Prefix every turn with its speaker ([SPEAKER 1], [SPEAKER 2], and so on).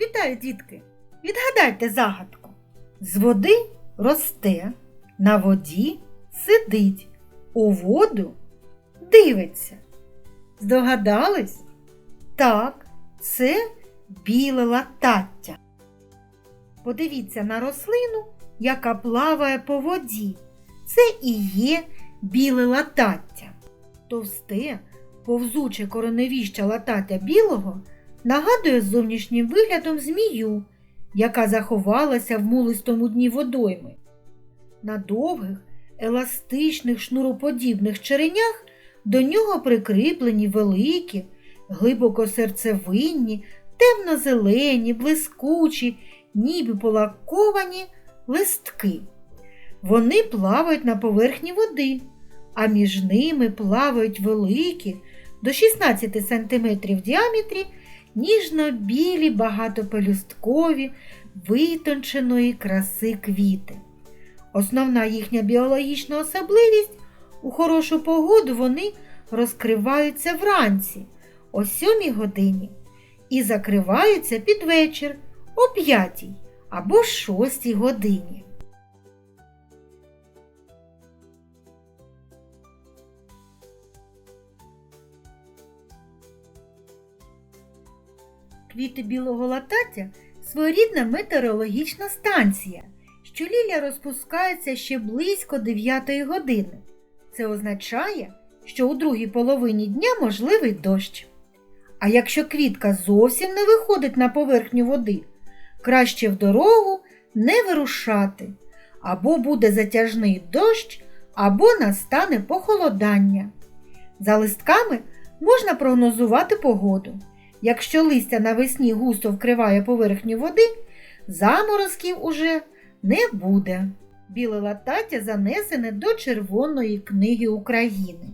[SPEAKER 1] Вітаю, дітки! Відгадайте загадку. З води росте, на воді сидить, у воду дивиться. Здогадались? Так, це біле латаття. Подивіться на рослину, яка плаває по воді. Це і є біле латаття. Товсте, повзуче кореневіще латаття білого нагадує зовнішнім виглядом змію, яка заховалася в мулистому дні водойми. На довгих, еластичних шнуроподібних черенях до нього прикріплені великі, глибоко серцевинні, темно-зелені, блискучі, ніби полаковані листки. Вони плавають на поверхні води, а між ними плавають великі до 16 см в діаметрі ніжно-білі багатопелюсткові витонченої краси квіти. Основна їхня біологічна особливість у хорошу погоду вони розкриваються вранці о 7 годині і закриваються під вечір о 5 або 6 годині. Квіти білого латаття своєрідна метеорологічна станція, що лілія розпускається ще близько 9 години. Це означає, що у другій половині дня можливий дощ. А якщо квітка зовсім не виходить на поверхню води, краще в дорогу не вирушати, або буде затяжний дощ, або настане похолодання. За листками можна прогнозувати погоду. Якщо листя навесні густо вкриває поверхню води, заморозків уже не буде. Біле латаття занесене до Червоної книги України.